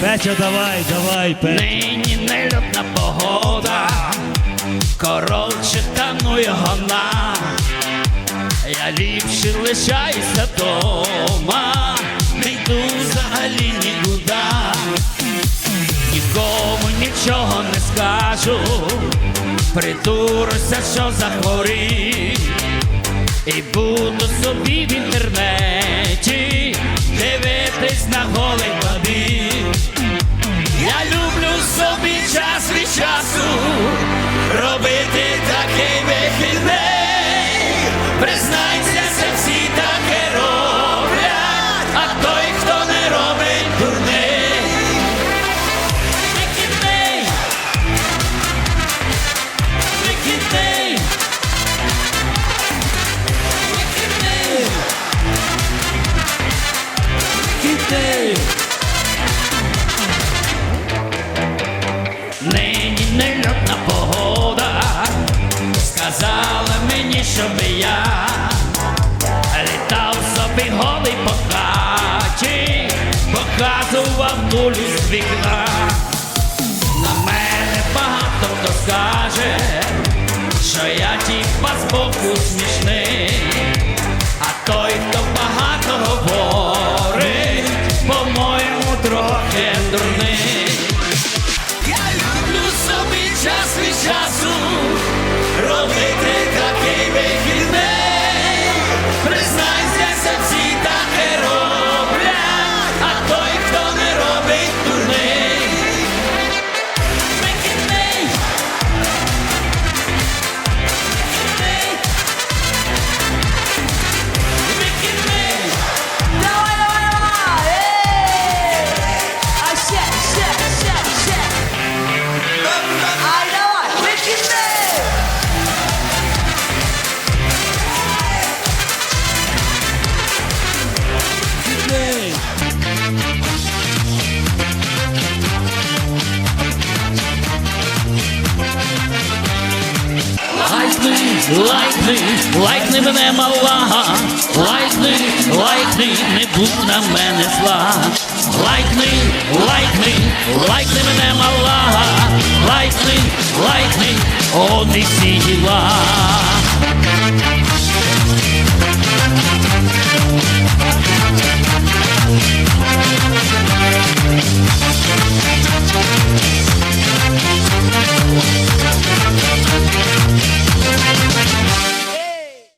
Петя, давай, давай, Петя. Нині нельотна погода, коротше танує гона. Я ліпше лишаюся дома, не йду взагалі нікуди. Нікому нічого не скажу, притуруся, що захворів. І буду собі в інтернеті Нині нельотна погода, сказала мені, щоб я літав собі голий по хаті, показував нулю з вікна. На мене багато хто скаже, що я тіпа збоку смішний, дурний. Я люблю собі час від часу Лайкни, лайкни, мене мала, лайкни, лайкни, не будь на мене зла. Лайкни, лайкни, лайкни мене мала, лайкни, лайкни, о і всі діла.